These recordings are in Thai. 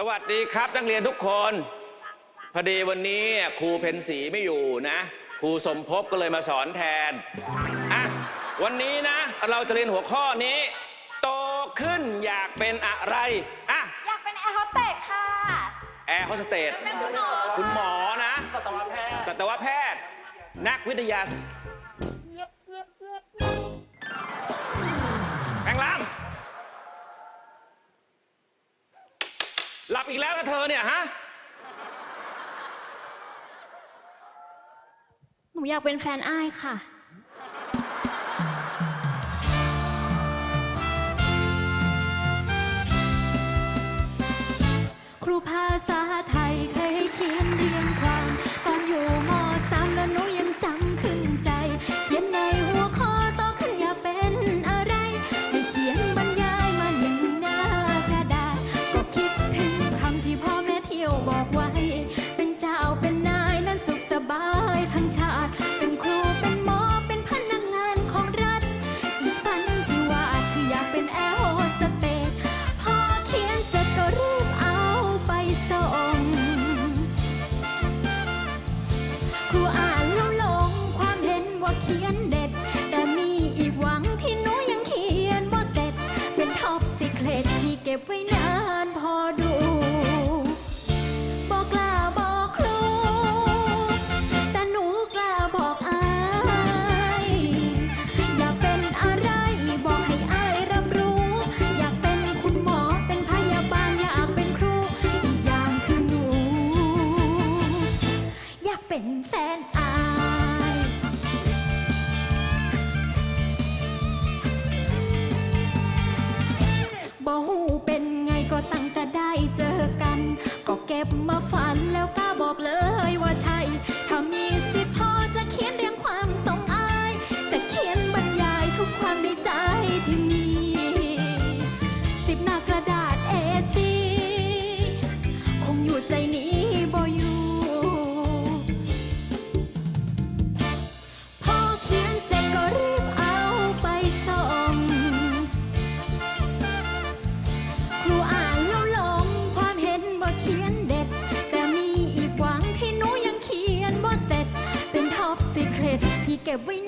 สวัสดีครับนักเรียนทุกคน พอดีวันนี้ครูเพนสีไม่อยู่นะ ครูสมภพก็เลยมาสอนแทนอะวันนี้นะ เราจะเรียนหัวข้อนี้ โตขึ้นอยากเป็นอะไรอะอยากเป็นแอร์โฮสเตสค่ะ แอร์โฮสเตสเป็นคุณหมอคุณหมอนะสัตวแพทย์สัตวแพทย์ นักวิทยาศแปลงร่าง หลับอีกแล้วนะเธอเนี่ยฮะ หนูอยากเป็นแฟนอ้ายค่ะ ทั้งชาติ เป็นครูเป็นหมอเป็นพนักงานของรัฐ อีกฝันที่วาดคืออยากเป็นแอร์โฮสเตสพอเขียนเสร็จก็รีบเอาไปส่งครูอ่านแล้วหลงความเห็นว่าเขียนเด็ด แต่มีอีกหวังที่หนูยังเขียนบ่าเสร็จ เป็นท็อปสิเคลตที่เก็บไว้นานพอดูากเป็นแฟนอายบ่หู ตที่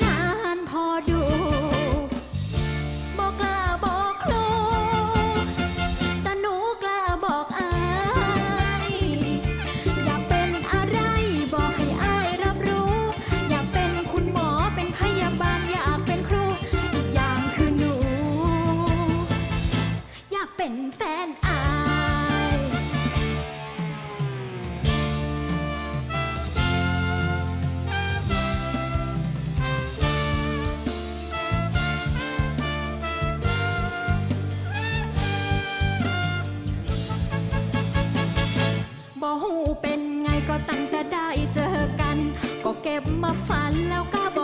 เป็นไงก็ตั้งแต่ได้เจอกัน ก็เก็บมาฝันแล้วก็บ